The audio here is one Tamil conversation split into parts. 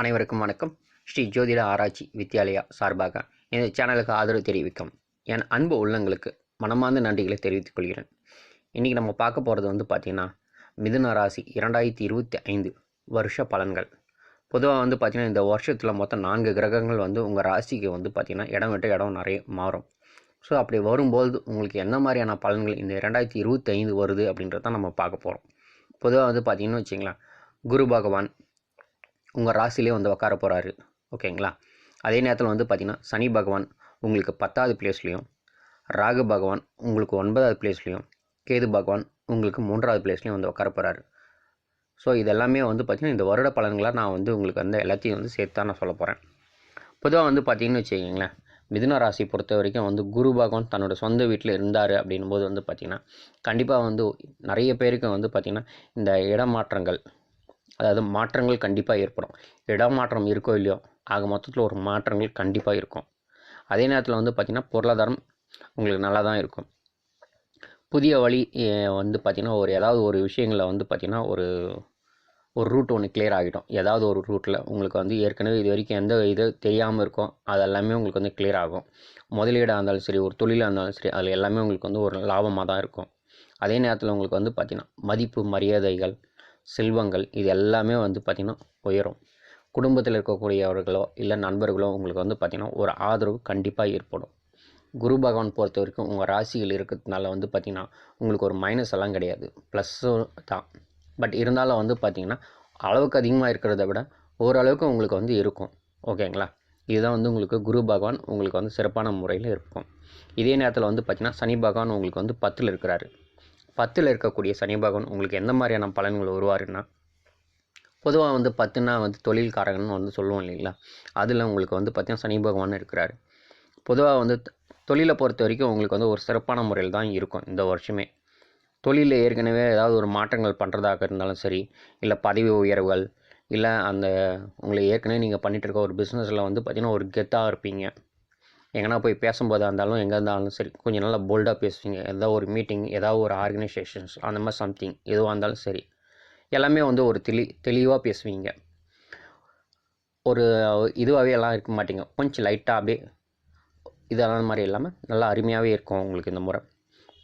அனைவருக்கும் வணக்கம். ஸ்ரீ ஜோதிட ஆராய்ச்சி வித்யாலயா சார்பாக இந்த சேனலுக்கு ஆதரவு தெரிவிக்கும் என் அன்பு உள்ளங்களுக்கு மனமார்ந்த நன்றிகளை தெரிவித்துக் கொள்கிறேன். இன்றைக்கி நம்ம பார்க்க போகிறது வந்து பார்த்திங்கன்னா மிதுன ராசி இரண்டாயிரத்தி இருபத்தி ஐந்து வருஷ பலன்கள். பொதுவாக வந்து பார்த்திங்கன்னா இந்த வருஷத்தில் மொத்தம் நான்கு கிரகங்கள் வந்து உங்கள் ராசிக்கு வந்து பார்த்திங்கன்னா இடம் விட்டு இடம் நிறைய மாறும். ஸோ அப்படி வரும்போது உங்களுக்கு என்ன மாதிரியான பலன்கள் இந்த ரெண்டாயிரத்தி இருபத்தி ஐந்து வருது அப்படின்றத நம்ம பார்க்க போகிறோம் பொதுவாக வந்து பார்த்திங்கன்னு வச்சிங்களேன் குரு பகவான் உங்கள் ராசிலே வந்து உட்கார போகிறாரு ஓகேங்களா? அதே நேரத்தில் வந்து பார்த்திங்கன்னா சனி பகவான் உங்களுக்கு பத்தாவது பிளேஸ்லேயும் ராகு பகவான் உங்களுக்கு ஒன்பதாவது பிளேஸ்லேயும் கேது பகவான் உங்களுக்கு மூன்றாவது பிளேஸ்லேயும் வந்து உட்கார போகிறாரு ஸோ இதெல்லாமே வந்து பார்த்திங்கன்னா இந்த வருட பலன்களாக நான் வந்து உங்களுக்கு வந்து எல்லாத்தையும் வந்து சேர்த்து தான் நான் சொல்ல போகிறேன் பொதுவாக வந்து பார்த்திங்கன்னு வச்சுக்கிங்களேன் மிதுன ராசி பொறுத்த வரைக்கும் வந்து குரு பகவான் தன்னோட சொந்த வீட்டில் இருந்தார் அப்படின்னும் போது வந்து பார்த்திங்கன்னா கண்டிப்பாக வந்து நிறைய பேருக்கு வந்து பார்த்திங்கன்னா இந்த இடமாற்றங்கள் அதாவது மாற்றங்கள் கண்டிப்பாக ஏற்படும். இடமாற்றம் இருக்கோ இல்லையோ ஆக மொத்தத்தில் ஒரு மாற்றங்கள் கண்டிப்பாக இருக்கும். அதே நேரத்தில் வந்து பார்த்திங்கன்னா பொருளாதாரம் உங்களுக்கு நல்லா தான் இருக்கும். புதிய வழி வந்து பார்த்திங்கன்னா ஒரு ஏதாவது ஒரு விஷயங்களில் வந்து பார்த்திங்கன்னா ஒரு ஒரு ரூட் ஒன்று கிளியர் ஆகிடும். ஏதாவது ஒரு ரூட்டில் உங்களுக்கு வந்து ஏற்கனவே இது வரைக்கும் எந்த இது தெரியாமல் இருக்கோ அது எல்லாமே உங்களுக்கு வந்து கிளியர் ஆகும். முதலீடாக இருந்தாலும் சரி ஒரு தொழிலாக இருந்தாலும் சரி அதில் எல்லாமே உங்களுக்கு வந்து ஒரு லாபமாக தான் இருக்கும். அதே நேரத்தில் உங்களுக்கு வந்து பார்த்திங்கன்னா மதிப்பு மரியாதைகள் செல்வங்கள் இது எல்லாமே வந்து பார்த்திங்கன்னா உயரும். குடும்பத்தில் இருக்கக்கூடியவர்களோ இல்லை நண்பர்களோ உங்களுக்கு வந்து பார்த்திங்கன்னா ஒரு ஆதரவு கண்டிப்பாக ஏற்படும். குரு பகவான் பொறுத்த வரைக்கும் உங்கள் ராசிகள் இருக்கிறதுனால வந்து பார்த்திங்கன்னா உங்களுக்கு ஒரு மைனஸ் எல்லாம் கிடையாது. ப்ளஸ்ஸும் தான். பட் இருந்தாலும் வந்து பார்த்திங்கன்னா அளவுக்கு அதிகமாக இருக்கிறத விட ஓரளவுக்கு உங்களுக்கு வந்து இருக்கும். ஓகேங்களா இதுதான் வந்து உங்களுக்கு குரு பகவான் உங்களுக்கு வந்து சிறப்பான முறையில் இருக்கும். இதே நேரத்தில் வந்து பார்த்திங்கன்னா சனி பகவான் உங்களுக்கு வந்து பத்தில் இருக்கிறாரு. பத்தில் இருக்கக்கூடிய சனி பகவான் உங்களுக்கு எந்த மாதிரியான பலன்கள் வருவாருன்னா பொதுவாக வந்து பத்துனா வந்து தொழில்காரகன்னு வந்து சொல்லுவோம் இல்லைங்களா? அதில் உங்களுக்கு வந்து பார்த்திங்கன்னா சனி பகவான் இருக்கிறாரு. பொதுவாக வந்து தொழிலை பொறுத்த வரைக்கும் உங்களுக்கு வந்து ஒரு சிறப்பான முறையில் தான் இருக்கும் இந்த வருஷமே. தொழிலில் ஏற்கனவே ஏதாவது ஒரு மாற்றங்கள் பண்ணுறதாக இருந்தாலும் சரி இல்லை பதவி உயர்வுகள் இல்லை அந்த உங்களை ஏற்கனவே நீங்கள் பண்ணிகிட்ருக்க இருக்க ஒரு பிஸ்னஸில் வந்து பார்த்திங்கன்னா ஒரு கெத்தாக இருப்பீங்க. எங்கன்னா போய் பேசும்போதாக இருந்தாலும் எங்கே இருந்தாலும் சரி கொஞ்சம் நல்லா போல்டாக பேசுவீங்க. ஏதாவது ஒரு மீட்டிங் ஏதாவது ஒரு ஆர்கனைசேஷன்ஸ் அந்த மாதிரி சம்திங் எதுவாக இருந்தாலும் சரி. எல்லாமே வந்து ஒரு தெளி தெளிவாக பேசுவீங்க. ஒரு இதுவாகவே எல்லாம் இருக்க மாட்டீங்க. கொஞ்சம் லைட்டாக அப்படியே இதெல்லாம் மாதிரி இல்லாமல் நல்லா அருமையாகவே இருக்கும் உங்களுக்கு இந்த முறை.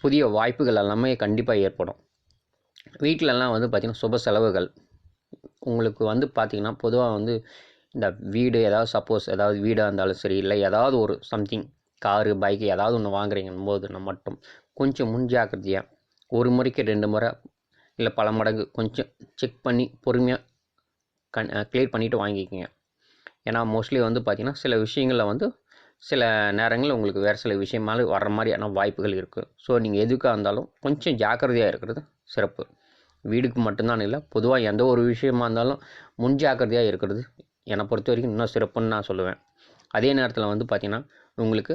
புதிய வாய்ப்புகள் எல்லாமே கண்டிப்பாக ஏற்படும். வீட்டிலலாம் வந்து பார்த்திங்கன்னா சுப செலவுகள். உங்களுக்கு வந்து பார்த்திங்கன்னா பொதுவாக வந்து இந்த வீடு ஏதாவது சப்போஸ் ஏதாவது வீடாக இருந்தாலும் சரி இல்லை ஏதாவது ஒரு சம்திங் காரு பைக்கு ஏதாவது ஒன்று வாங்குறீங்கன்னும் போது மட்டும் கொஞ்சம் முன்ஜாக்கிரதையாக ஒரு முறைக்கு ரெண்டு முறை இல்லை பல மடங்கு கொஞ்சம் செக் பண்ணி பொறுமையாக கண் கிளியர் பண்ணிவிட்டு வாங்கிக்கோங்க. ஏன்னா மோஸ்ட்லி வந்து பார்த்திங்கன்னா சில விஷயங்களில் வந்து சில நேரங்களில் உங்களுக்கு வேறு சில விஷயமால வர்ற மாதிரியான வாய்ப்புகள் இருக்குது ஸோ நீங்கள் எதுக்காக இருந்தாலும் கொஞ்சம் ஜாக்கிரதையாக இருக்கிறது சிறப்பு. வீடுக்கு மட்டும்தான் இல்லை பொதுவாக எந்த ஒரு விஷயமா இருந்தாலும் முன் ஜாக்கிரதையாக இருக்கிறது என்னை பொறுத்த வரைக்கும் இன்னும் சிறப்புன்னு நான் சொல்லுவேன். அதே நேரத்தில் வந்து பார்த்திங்கன்னா உங்களுக்கு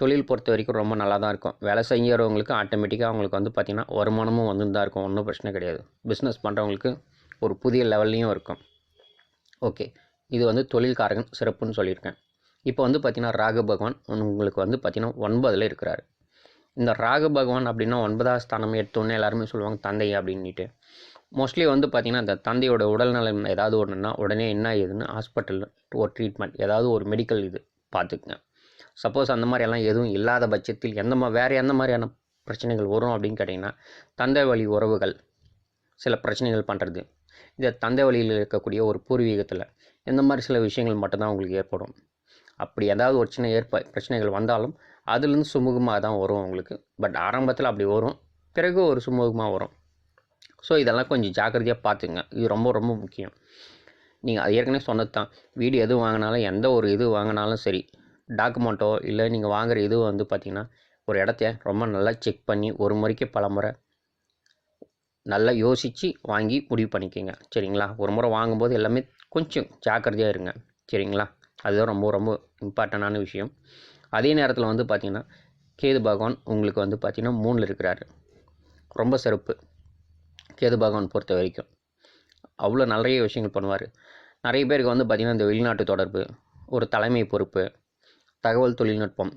தொழில் பொறுத்த வரைக்கும் ரொம்ப நல்லா தான் இருக்கும். வேலை செய்கிறவங்களுக்கு ஆட்டோமேட்டிக்காக அவங்களுக்கு வந்து பார்த்திங்கன்னா வருமானமும் வந்து தான் இருக்கும். ஒன்றும் பிரச்சனை கிடையாது. பிஸ்னஸ் பண்ணுறவங்களுக்கு ஒரு புதிய லெவல்லையும் இருக்கும். ஓகே இது வந்து தொழில்காரகன் சிறப்புன்னு சொல்லியிருக்கேன். இப்போ வந்து பார்த்திங்கன்னா ராகு பகவான் உங்களுக்கு வந்து பார்த்திங்கன்னா ஒன்பதில் இருக்கிறாரு. இந்த ராகு பகவான் அப்படின்னா ஒன்பதாவது ஸ்தானம் எடுத்தோன்னே எல்லாருமே சொல்லுவாங்க தந்தை அப்படின்ட்டு மோஸ்ட்லி வந்து பார்த்திங்கன்னா அந்த தந்தையோட உடல்நலம் ஏதாவது ஒன்றுனா உடனே என்ன ஏதுன்னு ஹாஸ்பிட்டலில் ஒரு ட்ரீட்மெண்ட் ஏதாவது ஒரு மெடிக்கல் இது பார்த்துக்குங்க சப்போஸ் அந்த மாதிரியெல்லாம் எதுவும் இல்லாத பட்சத்தில் எந்த மா வேறு எந்த மாதிரியான பிரச்சனைகள் வரும் அப்படின்னு கேட்டிங்கன்னா தந்தை வழி உறவுகள் சில பிரச்சனைகள் பண்ணுறது இந்த தந்தை வழியில் இருக்கக்கூடிய ஒரு பூர்வீகத்தில் இந்த மாதிரி சில விஷயங்கள் மட்டும்தான் உங்களுக்கு ஏற்படும். அப்படி ஏதாவது ஒரு சின்ன ஏற்ப பிரச்சனைகள் வந்தாலும் அதுலேருந்து சுமூகமாக தான் வரும் உங்களுக்கு. பட் ஆரம்பத்தில் அப்படி வரும். பிறகு ஒரு சுமூகமாக வரும். ஸோ இதெல்லாம் கொஞ்சம் ஜாக்கிரதையாக பார்த்துங்க இது ரொம்ப ரொம்ப முக்கியம். நீங்கள் அது ஏற்கனவே சொன்னது தான். வீடு எது வாங்கினாலும் எந்த ஒரு இது வாங்கினாலும் சரி டாக்குமெண்ட்டோ இல்லை நீங்கள் வாங்குகிற இது வந்து பார்த்திங்கன்னா ஒரு இடத்த ரொம்ப நல்லா செக் பண்ணி ஒரு முறைக்கு பல முறை நல்லா யோசித்து வாங்கி முடிவு பண்ணிக்கோங்க. சரிங்களா? ஒரு முறை வாங்கும்போது எல்லாமே கொஞ்சம் ஜாக்கிரதையாக இருங்க. சரிங்களா? அதுதான் ரொம்ப ரொம்ப இம்பார்ட்டண்டான விஷயம். அதே நேரத்தில் வந்து பார்த்திங்கன்னா கேது பகவான் உங்களுக்கு வந்து பார்த்திங்கன்னா மூணில் இருக்கிறாரு. ரொம்ப சிறப்பு. கேது பகவான் பொறுத்த வரைக்கும். அவ்வளோ நிறைய விஷயங்கள் பண்ணுவார். நிறைய பேருக்கு வந்து பார்த்திங்கன்னா இந்த வெளிநாட்டு தொடர்பு ஒரு தலைமை பொறுப்பு தகவல் தொழில்நுட்பம்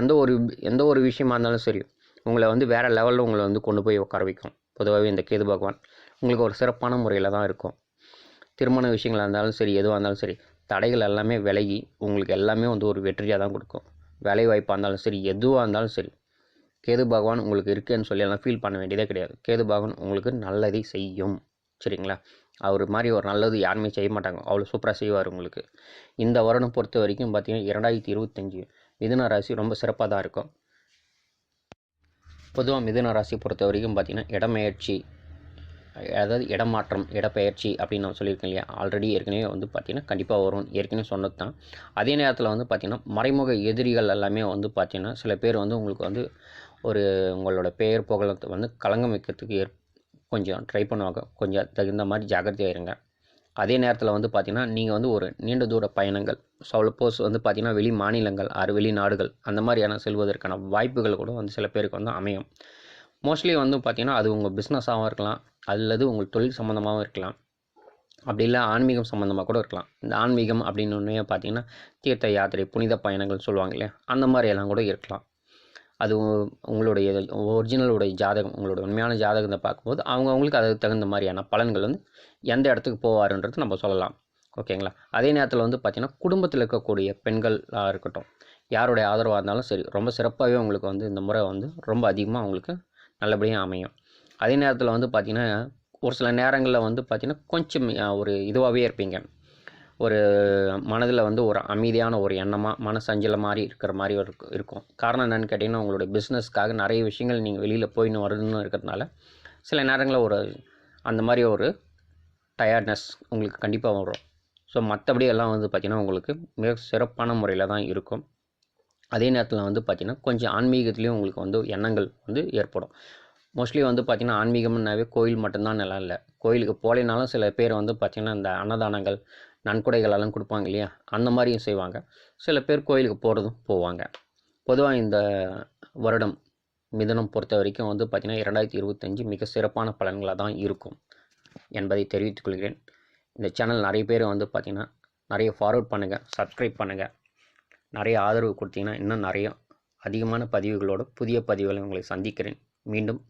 எந்த ஒரு எந்த ஒரு விஷயமா இருந்தாலும் சரி உங்களை வந்து வேறு லெவலில் உங்களை வந்து கொண்டு போய் உட்கார வைக்கும். பொதுவாகவே இந்த கேது பகவான் உங்களுக்கு ஒரு சிறப்பான முறையில் தான் இருக்கும். திருமண விஷயங்களாக இருந்தாலும் சரி எதுவாக இருந்தாலும் சரி தடைகள் எல்லாமே விலகி உங்களுக்கு எல்லாமே வந்து ஒரு வெற்றியாக தான் கொடுக்கும். வேலை வாய்ப்பாக இருந்தாலும் சரி எதுவாக இருந்தாலும் சரி கேது பகவான் உங்களுக்கு இருக்குன்னு சொல்லி எல்லாம் ஃபீல் பண்ண வேண்டியதே கிடையாது. கேது பகவான் உங்களுக்கு நல்லதை செய்யும். சரிங்களா? அவர் மாதிரி ஒரு நல்லது யாருமே செய்ய மாட்டாங்க. அவ்வளோ சூப்பராக செய்வார் உங்களுக்கு. இந்த வருடம் பொறுத்த வரைக்கும் பார்த்தீங்கன்னா இரண்டாயிரத்தி இருபத்தஞ்சி மிதுன ராசி ரொம்ப சிறப்பாக தான் இருக்கும். பொதுவாக மிதுன ராசி பொறுத்த வரைக்கும் பார்த்தீங்கன்னா இடப்பெயர்ச்சி அதாவது இடமாற்றம் இடப்பெயர்ச்சி அப்படின்னு நான் சொல்லியிருக்கேன் இல்லையா? ஆல்ரெடி ஏற்கனவே வந்து பார்த்திங்கன்னா கண்டிப்பாக வரும். ஏற்கனவே சொன்னது தான். அதே நேரத்தில் வந்து பார்த்திங்கன்னா மறைமுக எதிரிகள் எல்லாமே வந்து பார்த்திங்கன்னா சில பேர் வந்து உங்களுக்கு வந்து ஒரு உங்களோட பெயர் புகழத்தை வந்து களங்கம் வைக்கிறதுக்கு ஏற் கொஞ்சம் ட்ரை பண்ணுவாங்க. கொஞ்சம் தகுந்த மாதிரி ஜாக்கிரதையாக இருங்க. அதே நேரத்தில் வந்து பார்த்திங்கன்னா நீங்கள் வந்து ஒரு நீண்ட தூர பயணங்கள் சப்போஸ் வந்து பார்த்திங்கன்னா வெளி மாநிலங்கள் ஆறு வெளிநாடுகள் அந்த மாதிரியான செல்வதற்கான வாய்ப்புகள் கூட வந்து சில பேருக்கு வந்து அமையும். மோஸ்ட்லி வந்து பார்த்திங்கன்னா அது உங்கள் பிஸ்னஸாகவும் இருக்கலாம் அல்லது உங்கள் தொழில் சம்மந்தமாகவும் இருக்கலாம். அப்படி இல்லை ஆன்மீகம் சம்மந்தமாக கூட இருக்கலாம். இந்த ஆன்மீகம் அப்படின்னு ஒன்றே பார்த்தீங்கன்னா தீர்த்த யாத்திரை புனித பயணங்கள் சொல்லுவாங்க இல்லையா? அந்த மாதிரி எல்லாம் கூட இருக்கலாம். அது உ- உங்களுடைய ஒரிஜினலுடைய ஜாதகம் உங்களுடைய உண்மையான ஜாதகத்தை பார்க்கும்போது அவங்க அவங்களுக்கு அதுக்கு தகுந்த மாதிரியான பலன்கள் வந்து எந்த இடத்துக்கு போவாருன்றது நம்ம சொல்லலாம். ஓகேங்களா? அதே நேரத்தில் வந்து பார்த்திங்கன்னா குடும்பத்தில் இருக்கக்கூடிய பெண்களாக இருக்கட்டும் யாருடைய ஆதரவாக இருந்தாலும் சரி ரொம்ப சிறப்பாகவே உங்களுக்கு வந்து இந்த முறை வந்து ரொம்ப அதிகமாக உங்களுக்கு நல்லபடியாக அமையும். அதே நேரத்தில் வந்து பார்த்திங்கன்னா ஒரு சில நேரங்களில் வந்து பார்த்திங்கன்னா கொஞ்சம் ஒரு இதுவாகவே இருப்பீங்க. ஒரு மனதில் வந்து ஒரு அமைதியான ஒரு எண்ணமாக மனசஞ்சல மாதிரி இருக்கிற மாதிரி ஒரு இருக்கும். காரணம் என்னென்னு கேட்டிங்கன்னா உங்களுடைய பிஸ்னஸ்க்காக நிறைய விஷயங்கள் நீங்கள் வெளியில் போயின்னு வரணும்னு இருக்கிறதுனால சில நேரங்களில் ஒரு அந்த மாதிரி ஒரு டயர்ட்னஸ் உங்களுக்கு கண்டிப்பாக வரும். ஸோ மற்றபடி எல்லாம் வந்து பார்த்திங்கன்னா உங்களுக்கு மிக சிறப்பான முறையில் தான் இருக்கும். அதே நேரத்தில் வந்து பார்த்திங்கன்னா கொஞ்சம் ஆன்மீகத்துலேயும் உங்களுக்கு வந்து எண்ணங்கள் வந்து ஏற்படும். மோஸ்ட்லி வந்து பார்த்திங்கன்னா ஆன்மீகம்னாவே கோயில் மட்டும்தான் நல்லா இல்லை. கோயிலுக்கு போகலைனாலும் சில பேர் வந்து பார்த்திங்கன்னா இந்த அன்னதானங்கள் நன்கொடைகள் எல்லாம் கொடுப்பாங்க இல்லையா? அந்த மாதிரியும் செய்வாங்க. சில பேர் கோயிலுக்கு போகிறதும் போவாங்க. பொதுவாக இந்த வருடம் மிதனம் பொறுத்த வரைக்கும் வந்து பார்த்திங்கன்னா இரண்டாயிரத்தி இருபத்தஞ்சி மிக சிறப்பான பலன்களாக தான் இருக்கும் என்பதை தெரிவித்துக் கொள்கிறேன். இந்த சேனல் நிறைய பேர் வந்து பார்த்திங்கன்னா நிறைய ஃபார்வர்ட் பண்ணுங்கள் சப்ஸ்கிரைப் பண்ணுங்கள் நிறைய ஆதரவு கொடுத்தீங்கன்னா இன்னும் நிறைய அதிகமான பதிவுகளோடு புதிய பதிவுகளை உங்களை சந்திக்கிறேன். மீண்டும்